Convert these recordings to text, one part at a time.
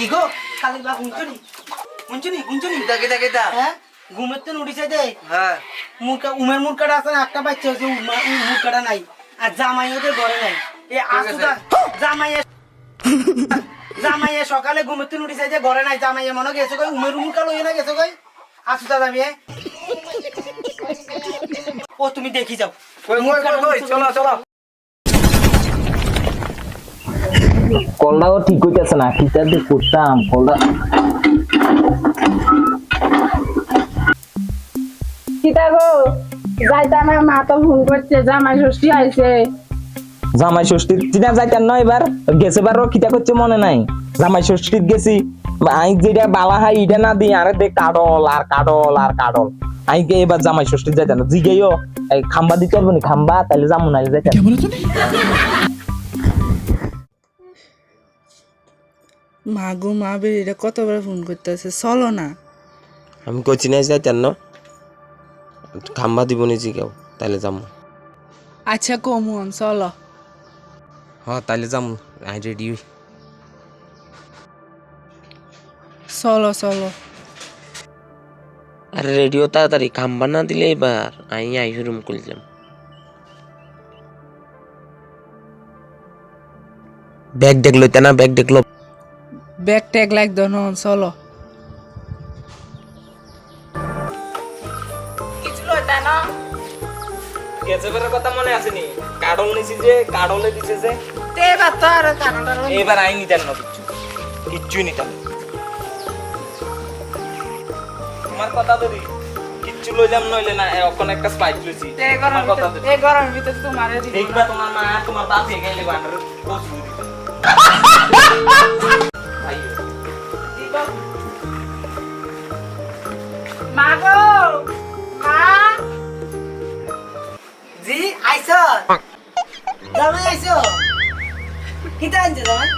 কি গো? বা শুনছনি শুনছনি শুনছনি কেটা কেটা কেটা হ্যাঁ? ঘুমের তো উঠিছে দে। হ্যাঁ। মুরকা উমের মুরকাটা আছে একটা বাচ্চা হয়েছে উমা- মুরকাটা নাই। আর জামাই ওদের ঘরে নাই। এ আসুদা জামাইয়ে জামাইয়ে সকালে ঘুমের তো উঠিছে যে ঘরে নাই জামাইয়ে মনে গেছে কই উমের মুরকা লইয়ে না গেছে কই? আসুদা জামিয়ে ও তুমি দেখি যাও। চলো চলো। কলটাও ঠিক হইতেছে না কিটা দিয়ে করতাম কলটা কিতা গো? যাইতে মা তো ফোন করছে জামাই ষষ্ঠী আইছে। জামাই ষষ্ঠীর দিনা যাইতাম না এবার গেছে বার কিটা করছে মনে নাই। জামাই ষষ্ঠীর গেছি আই যেটা বালা হাই এটা না দিই আরে দেখ কাডল আর কাডল আর কাডল আই গে এবার জামাই যাইতাম খাম্বা দিতে পারব নি খাম্বা তাইলে যামু না যাইতাম। মা গো মা বেরিয়ে কতবার ফোন করতেছে চলো না। আমি কইছি না যাইতেন না। খাম্বা দিব নিজি কেউ তাইলে যাম। আচ্ছা কমুন চলো। হ তাইলে যাম আই রেডি চলো চলো। আরে রেডিও তাড়াতাড়ি খাম্বা না দিলে এবার আই আই রুম করলাম ব্যাগ দেখল না ব্যাগ দেখল। ব্যাগ ট্যাগ লাগতো না। চলো কথা মনে আসেনি কাডল নিছি যে কাডলে দিছে যে। এবার তো আর এবার আই নিতেন না কিচ্ছু। তোমার কথা ধরি কিচ্ছু লইলাম নইলে না এখন একটা স্পাইক লইছি। তোমার কথা ধরি। এই গরমের ভিতরে তোমারে দেখবা তোমার মা তোমার বাপ গেলে বান্ডার কচু দিবে মা গো মা। জি আইছ জামাই আইছ কিটা আনছে জামাই?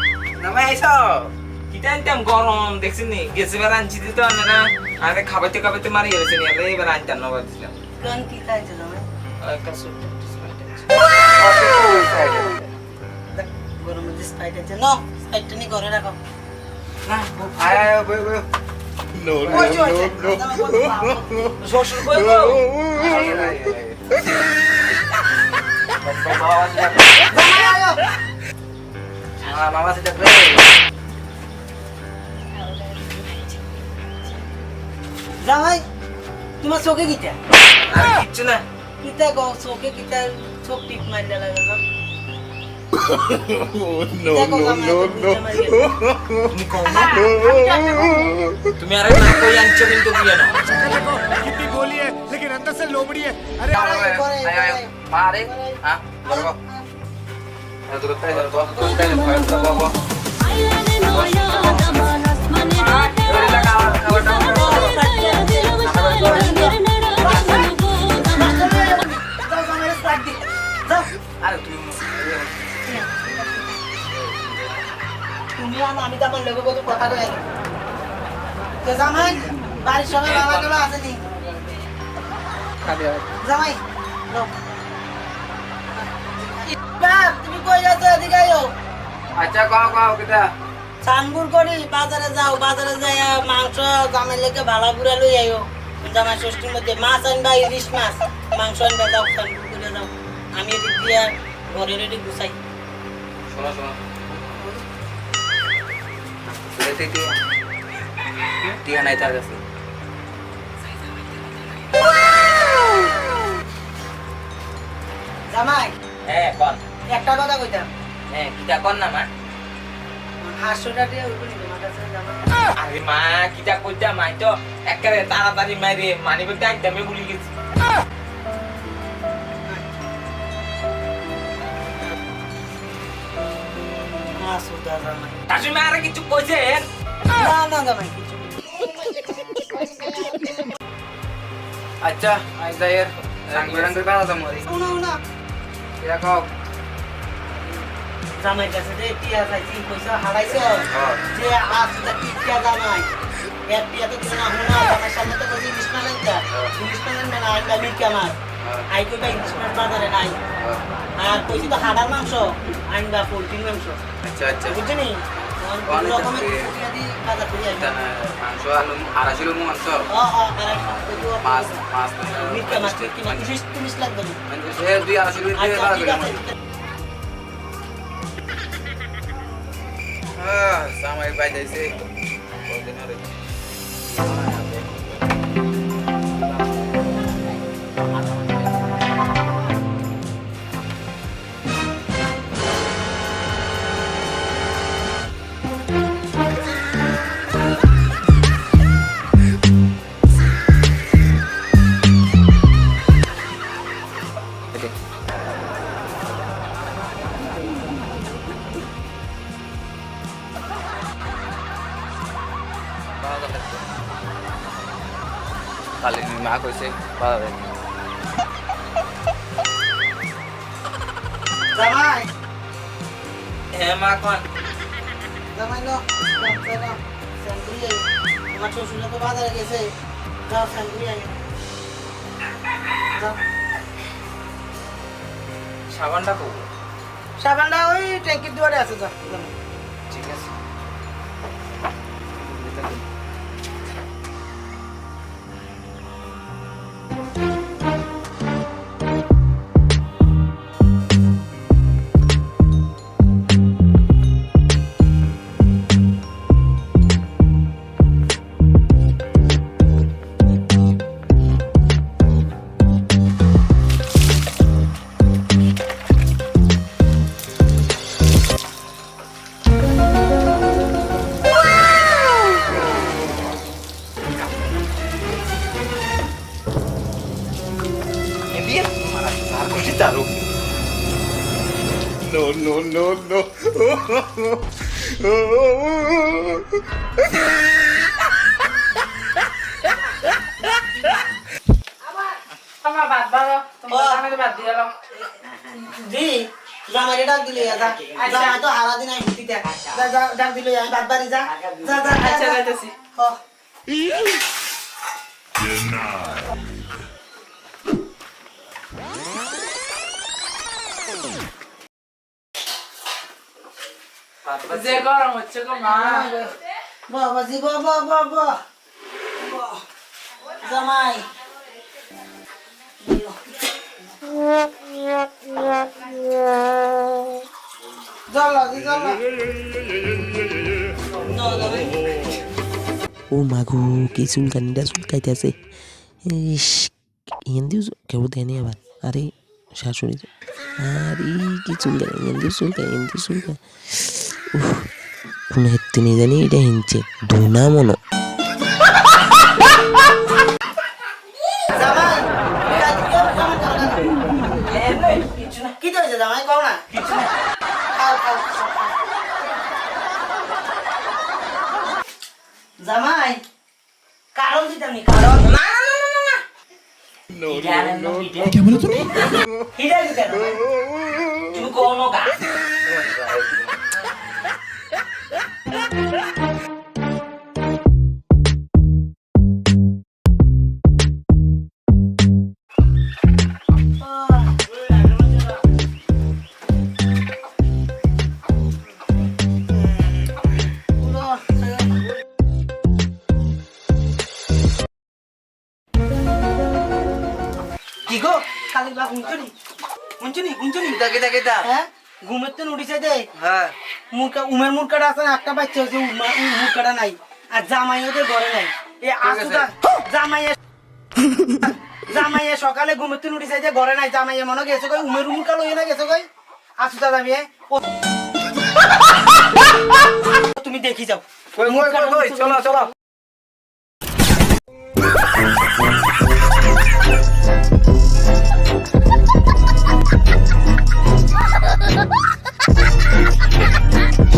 নামে আইছো কিটা আনতাম? গরম দেখছিস নি? গেছে বার আনছি দিতে না। আরে খাবাইতে খাবাইতে মারি গেছে নি আরে এবার আনতাম না বলছিলাম কোন কিটা আনছে জামাই? একটা সুট স্পাইট গরমের যে স্প্রাইট আছে ন স্প্রাইটটা নিয়ে ঘরে রাখো। না আয় আয় যে, জামাই বলছে, বাবা। শ্বশুর আয়ো মামা সেটা জামাই তোমার চোখে কিটা কিচ্ছু না গো চোখে কিটা চোখ টিপ মারলে লাগে না কিটা গো জামাই, বুঝতে মারি গেলো। তুমি কও না তুমি আরে না কই আনছো কিন্তু দিয়ে না कितनी गोली है लेकिन अंदर से लोमड़ी है अरे আয় আয় মা রে হ্যাঁ বলবো এত কথা তাই লোকের কত কথা কয়ে তো জামাই বাড়ির সবাই বাবা গেলো আসেনি জামাই তুমি কই যাচ্ছ এদিকে আচ্ছা কও কও কেটা? চানগুর করি বাজারে যাও বাজারে যাই মাংস জামাই লেগে ভাড়া ঘুরে লই আইও। জামাই ষষ্ঠীর মধ্যে মাছ আনবা ইলিশ মাছ মাংস আনবা যাও চানগুর করে যাও। আমি এদিক দিয়ে ঘরে রেডি গুছাই। শোনো শোনো। এতে টিয়া টিয়া নাই তার কাছে। জামাই হ্যাঁ কোন। একটা কথা কইতাম। হ্যাঁ কিটা কোন না মা? আরে মা কিটা কইতা মাই তো একেবারে তাড়াতাড়ি মাইরে মানি বলতে একদমই ভুলে গেছি। আরে কিছু আচ্ছা আই যাইর রং বেরং করে মরি কও জামাই কাছে যে টিয়া চাইছি পয়সা হারাইছ হ্যাঁ। যে টিয়া তো না হুনা জামাই সামনে তো বলছি ইলিশ মাছ আনতা ইলিশ মাছ আনবে না আনবা মিরকা মাছ আই কইবা ইলিশ মাছ বাজারে নাই আর কইছি তো হাড়ার মাংস আনবা পোলট্রির মাংস আচ্ছা আচ্ছা। বুঝলি মাংস আলু মাংস। মাছ মাছ দুই হ্যাঁ সামাই পাই যাইছে মা কইছে পাওয়া যায় জামাই হ্যাঁ মা কোন জামাই চলো স্যান্ডুই আমার শ্বশুরে তো বাজারে গেছে যাও স্যান্ডুই আই যাও সাবানটা কো সাবানটা ওই ট্যাঙ্কির দুয়ারে আছে যাও। ঠিক আছে No, no, no, no. আমার বাদ বাড়ো তোমার ও। আমি বাদ দিয়ে গেলাম জি জামাইরে ডাক দিলে যা। জামাই তো হারা দিন আই দিতে যা যা ডাক দিলে আমি বাদ বাড়ি যা। যা যা আচ্ছা যা, যা। যাইতেছি। হ। যে গরম হচ্ছে গো মা। বাবা জি বাবা বাবা জামাই। জ্বালা দি জ্বালা না যাবে ও মাগো কি চুলকানিটা চুলকাইতেছে ইস হিন্দিও কেউ দেয়নি আবার। আরে শাশুড়ি। আরে কি চুলকানি চুলকায় হিন্দিও চুলকায় উফ কোন হেত্তে নিয়ে জানি এটা হিনছে ধুনা মনো। জামাই? কারণ দিতাম নি কারণ। না क्या बोला तूने तू कौन होगा হ্যাঁ? ঘুমের দে। হ্যাঁ। মুরকা উমের মুরকাটা আছে একটা বাচ্চা হয়েছে মুরকাটা নাই। আর জামাই ওদের ঘরে নাই। এ আসুদা জামাইয়ে জামাইয়ে সকালে ঘুমের উঠিছে যে ঘরে নাই। জামাইয়ে মনে গেছে কই উমের মুরকা লইয়ে না গেছে কই? আসুদা জামিয়ে তুমি দেখি যাও। চলো চলো। Ha ha ha!